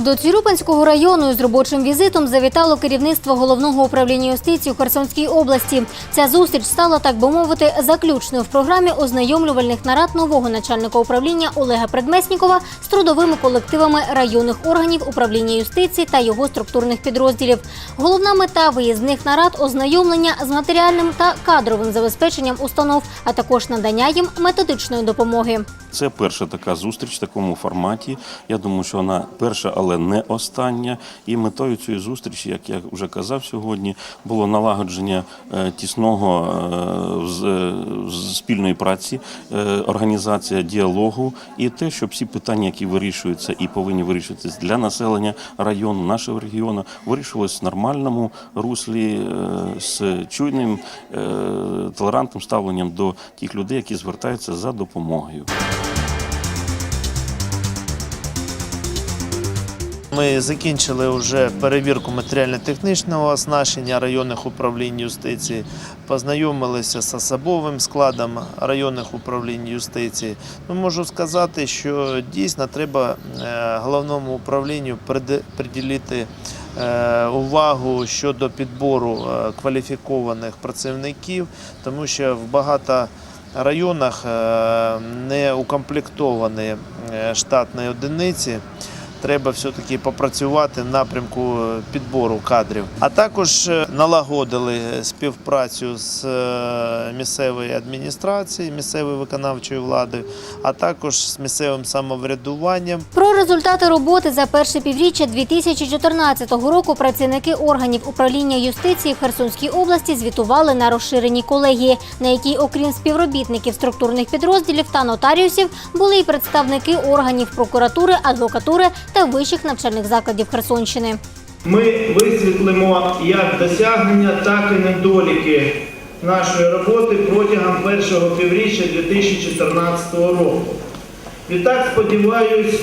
До Цюрюпинського району з робочим візитом завітало керівництво головного управління юстиції у Херсонській області. Ця зустріч стала, так би мовити, заключною в програмі ознайомлювальних нарад нового начальника управління Олега Предмеснікова з трудовими колективами районних органів управління юстиції та його структурних підрозділів. Головна мета виїзних нарад ознайомлення з матеріальним та кадровим забезпеченням установ, а також надання їм методичної допомоги. Це перша така зустріч в такому форматі. Я думаю, що вона перша, але не остання. І метою цієї зустрічі, як я вже казав сьогодні, було налагодження е, тісного е, з- спільної праці, е, організація діалогу і те, щоб всі питання, які вирішуються і повинні вирішуватися для населення району, нашого регіону, вирішувалися в нормальному руслі е, з чуйним е, толерантним ставленням до тих людей, які звертаються за допомогою. Ми закінчили вже перевірку матеріально-технічного оснащення районних управлінь юстиції, познайомилися з особовим складом районних управлінь юстиції. Ну, можу сказати, що дійсно треба е, головному управлінню приділити е, увагу щодо підбору е, кваліфікованих працівників, тому що в багато районах не укомплектовані штатні одиниці треба все-таки попрацювати в напрямку підбору кадрів. А також е, налагодили співпрацю з е, місцевою адміністрацією, місцевою виконавчою владою, а також з місцевим самоврядуванням. Про результати роботи за перше півріччя 2014 року працівники органів управління юстиції в Херсонській області звітували на розширеній колегії, на якій, окрім співробітників структурних підрозділів та нотаріусів, були і представники органів прокуратури, адвокатури та вищих навчальних закладів Херсонщини. Ми висвітлимо як досягнення, так і недоліки нашої роботи протягом першого півріччя 2014 року. Відтак сподіваюсь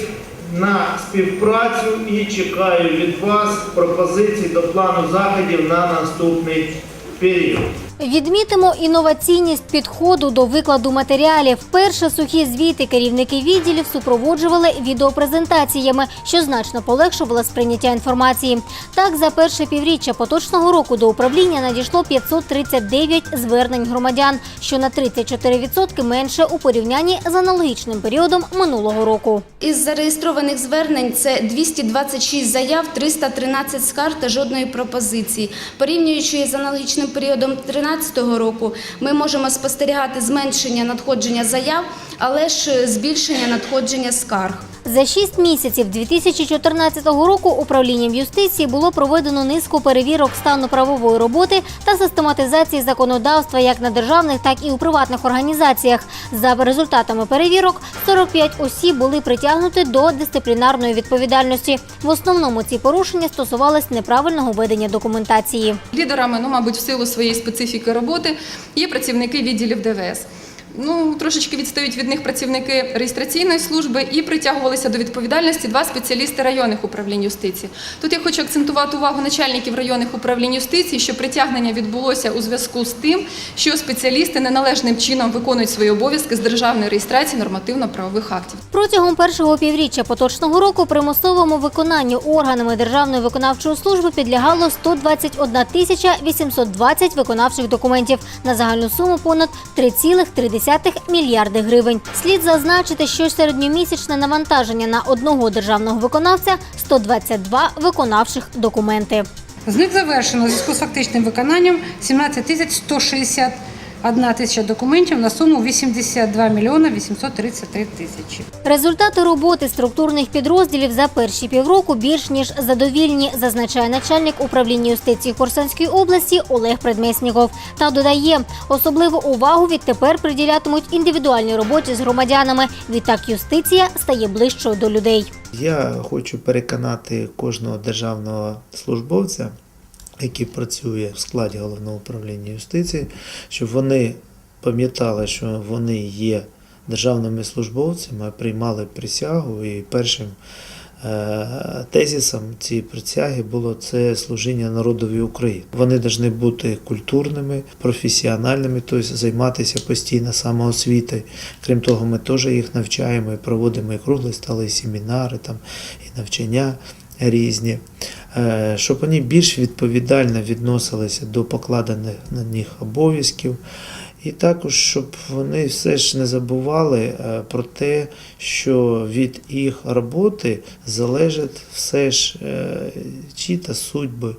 на співпрацю і чекаю від вас пропозицій до плану заходів на наступний період. Відмітимо інноваційність підходу до викладу матеріалів. Перше сухі звіти керівники відділів супроводжували відеопрезентаціями, що значно полегшувало сприйняття інформації. Так, за перше півріччя поточного року до управління надійшло 539 звернень громадян, що на 34% менше у порівнянні з аналогічним періодом минулого року. Із зареєстрованих звернень це 226 заяв, 313 скарг та жодної пропозиції. Порівнюючи з аналогічним періодом 2013 року, ми можемо спостерігати зменшення надходження заяв, але ж збільшення надходження скарг. За шість місяців 2014 року управлінням юстиції було проведено низку перевірок стану правової роботи та систематизації законодавства як на державних, так і у приватних організаціях. За результатами перевірок 45 осіб були притягнуті до дисциплінарної відповідальності. В основному ці порушення стосувались неправильного ведення документації. Лідерами, ну, мабуть, в силу своєї специфіки роботи є працівники відділів ДВС. Ну, трошечки відстають від них працівники реєстраційної служби і притягувалися до відповідальності два спеціалісти районних управлінь юстиції. Тут я хочу акцентувати увагу начальників районних управлінь юстиції, що притягнення відбулося у зв'язку з тим, що спеціалісти неналежним чином виконують свої обов'язки з державної реєстрації нормативно-правових актів. Протягом першого півріччя поточного року примусовому виконанню органами Державної виконавчої служби підлягало 121 тисяча 820 виконавчих документів на загальну суму понад 3,3 мільярди гривень. Слід зазначити, що середньомісячне навантаження на одного державного виконавця 122 виконавчих документи. З них завершено зв'язку з фактичним виконанням 17 тисяч 161 тисяча документів на суму 82 мільйона 833 тисячі. Результати роботи структурних підрозділів за перші півроку більш ніж задовільні, зазначає начальник управління юстиції Херсонської області Олег Предмесніков. Та додає, особливу увагу відтепер приділятимуть індивідуальній роботі з громадянами. Відтак юстиція стає ближчою до людей. Я хочу переконати кожного державного службовця, який працює в складі головного управління юстиції, щоб вони пам'ятали, що вони є державними службовцями, приймали присягу і першим е, тезисом цієї присяги було це служіння народові України. Вони повинні бути культурними, професіональними, тобто займатися постійно самоосвітою. Крім того, ми теж їх навчаємо і проводимо і круглі стали, і семінари, там, і навчання. різні, щоб вони більш відповідально відносилися до покладених на них обов'язків. І також, щоб вони все ж не забували е, про те, що від їх роботи залежать все ж е, чиї-то судьби.